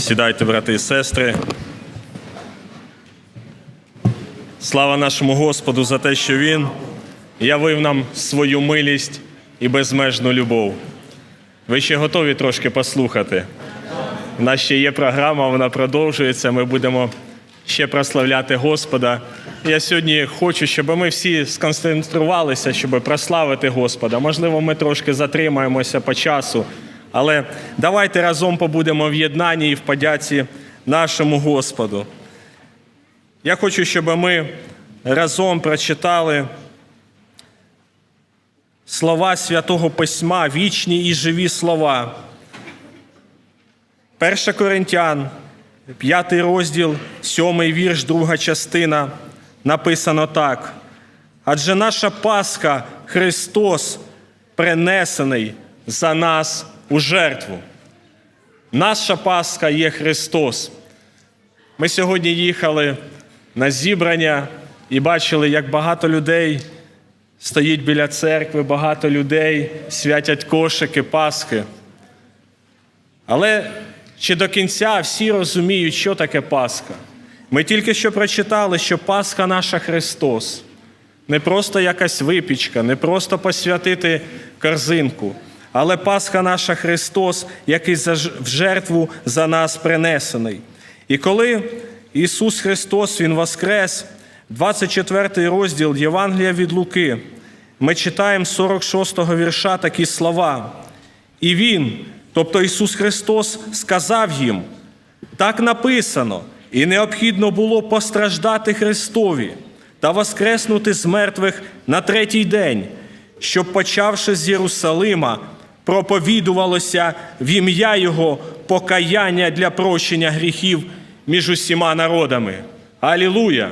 Сідайте, брати і сестри. Слава нашому Господу за те, що Він явив нам свою милість і безмежну любов. Ви ще готові трошки послухати? У нас ще є програма, вона продовжується. Ми будемо ще прославляти Господа. Я сьогодні хочу, щоб ми всі сконцентрувалися, щоб прославити Господа. Можливо, ми трошки затримаємося по часу, але давайте разом побудемо в єднанні і в подяці нашому Господу. Я хочу, щоб ми разом прочитали слова Святого Письма, вічні і живі слова. 1 Коринтян, 5 розділ, 7 вірш, друга частина, написано так. Адже наша Пасха Христос принесений за нас у жертву. Наша Пасха є Христос. Ми сьогодні їхали на зібрання і бачили, як багато людей стоїть біля церкви, багато людей святять кошики, Пасхи. Але чи до кінця всі розуміють, що таке Пасха? Ми тільки що прочитали, що Пасха наша Христос. Не просто якась випічка, не просто посвятити корзинку, але Пасха наша Христос, який в жертву за нас принесений. І коли Ісус Христос Він воскрес, 24 розділ Євангелія від Луки, ми читаємо 46-го вірша такі слова. І Він, тобто Ісус Христос, сказав їм: так написано, і необхідно було постраждати Христові та воскреснути з мертвих на третій день, щоб, почавши з Єрусалима, проповідувалося в ім'я Його покаяння для прощення гріхів між усіма народами. Алілуя!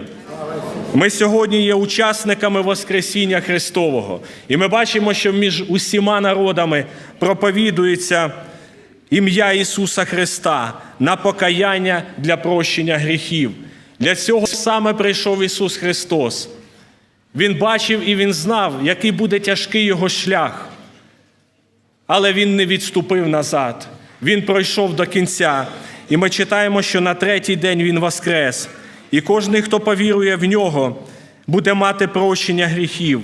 Ми сьогодні є учасниками Воскресіння Христового, і ми бачимо, що між усіма народами проповідується ім'я Ісуса Христа на покаяння для прощення гріхів. Для цього саме прийшов Ісус Христос. Він бачив і Він знав, який буде тяжкий Його шлях. Але Він не відступив назад. Він пройшов до кінця. І ми читаємо, що на третій день Він воскрес. І кожен, хто повірує в нього, буде мати прощення гріхів.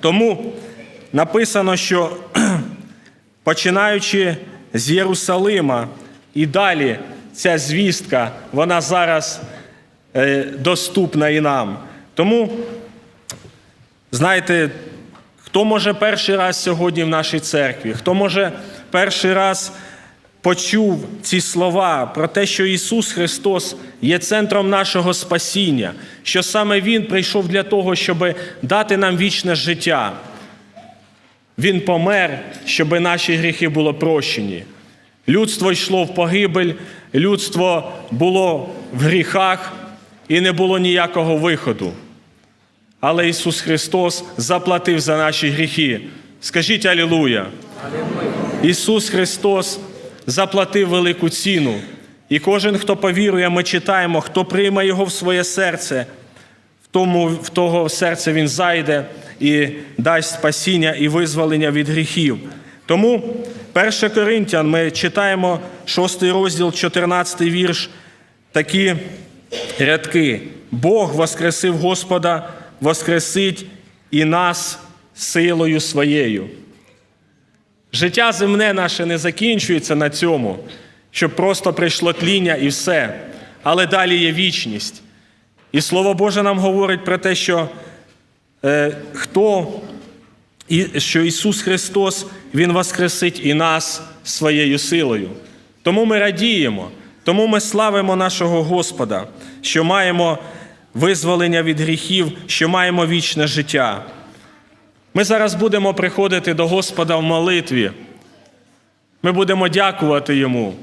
Тому написано, що починаючи з Єрусалима і далі ця звістка, вона зараз е, доступна і нам. Тому, знаєте, хто може перший раз сьогодні в нашій церкві, хто може перший раз почув ці слова про те, що Ісус Христос є центром нашого спасіння, що саме Він прийшов для того, щоб дати нам вічне життя. Він помер, щоб наші гріхи було прощені. Людство йшло в погибель, людство було в гріхах і не було ніякого виходу. Але Ісус Христос заплатив за наші гріхи. Скажіть Алілуя! Ісус Христос заплатив велику ціну. І кожен, хто повірує, ми читаємо, хто прийме Його в своє серце, в тому, в того серце Він зайде і дасть спасіння і визволення від гріхів. Тому 1 Коринтян ми читаємо 6 розділ, 14 вірш, такі рядки. Бог воскресив Господа, воскресить і нас силою своєю. Життя земне наше не закінчується на цьому, щоб просто прийшло тління і все. Але далі є вічність. І Слово Боже нам говорить про те, що е, хто, і, що Ісус Христос, Він воскресить і нас своєю силою. Тому ми радіємо, тому ми славимо нашого Господа, що маємо визволення від гріхів, що маємо вічне життя. Ми зараз будемо приходити до Господа в молитві. Ми будемо дякувати Йому.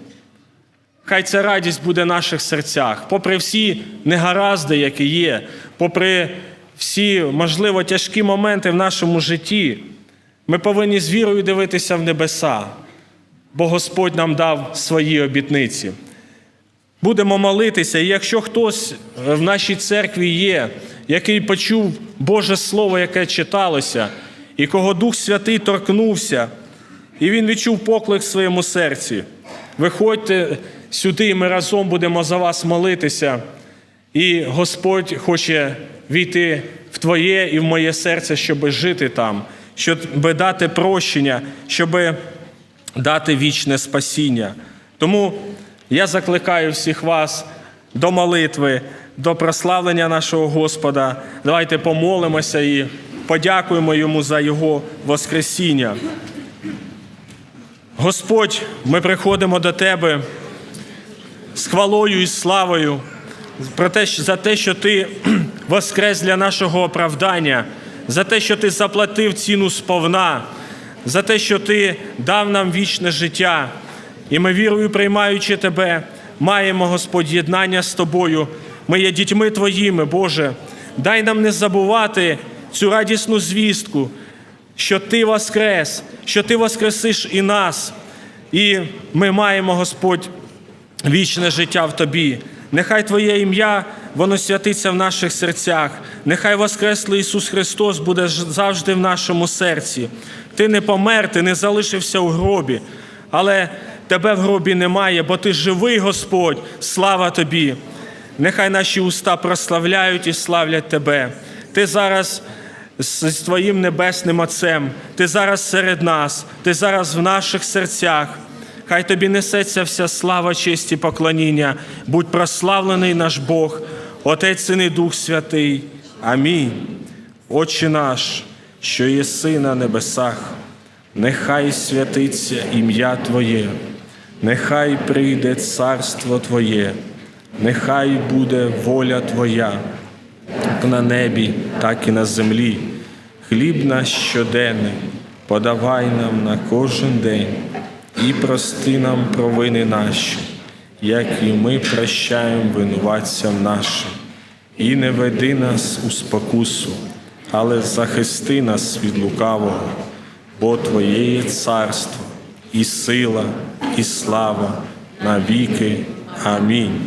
Хай ця радість буде в наших серцях, попри всі негаразди, які є, попри всі, можливо, тяжкі моменти в нашому житті, ми повинні з вірою дивитися в небеса, бо Господь нам дав свої обітниці. Будемо молитися, і якщо хтось в нашій церкві є, який почув Боже Слово, яке читалося, і кого Дух Святий торкнувся, і він відчув поклик в своєму серці. Виходьте сюди, і ми разом будемо за вас молитися. І Господь хоче війти в Твоє і в моє серце, щоб жити там, щоб дати прощення, щоб дати вічне спасіння. Тому я закликаю всіх вас до молитви, до прославлення нашого Господа. Давайте помолимося і подякуємо йому за Його Воскресіння. Господь, ми приходимо до Тебе з хвалою і славою про те, за те, що Ти воскрес для нашого оправдання, за те, що Ти заплатив ціну сповна, за те, що Ти дав нам вічне життя. І ми вірою, приймаючи Тебе, маємо, Господь, єднання з Тобою. Ми є дітьми Твоїми, Боже. Дай нам не забувати цю радісну звістку, що Ти воскрес, що Ти воскресиш і нас. І ми маємо, Господь, вічне життя в Тобі. Нехай Твоє ім'я, воно святиться в наших серцях. Нехай Воскреслий Ісус Христос буде завжди в нашому серці. Ти не помер, ти не залишився у гробі, але тебе в гробі немає, бо ти живий, Господь. Слава Тобі. Нехай наші уста прославляють і славлять Тебе. Ти зараз з Твоїм небесним Отцем, Ти зараз серед нас, Ти зараз в наших серцях. Хай тобі несеться вся слава, честь і поклоніння. Будь прославлений наш Бог, Отець і Дух Святий. Амінь. Отче наш, що єси на небесах, нехай святиться ім'я Твоє, нехай прийде царство Твоє, нехай буде воля Твоя, як на небі, так і на землі. Хліб наш щоденний, подавай нам на кожен день і прости нам провини наші, як і ми прощаємо винуватцям нашим. І не веди нас у спокусу, але захисти нас від лукавого, бо Твоє є царство, і сила, і слава навіки. Амінь.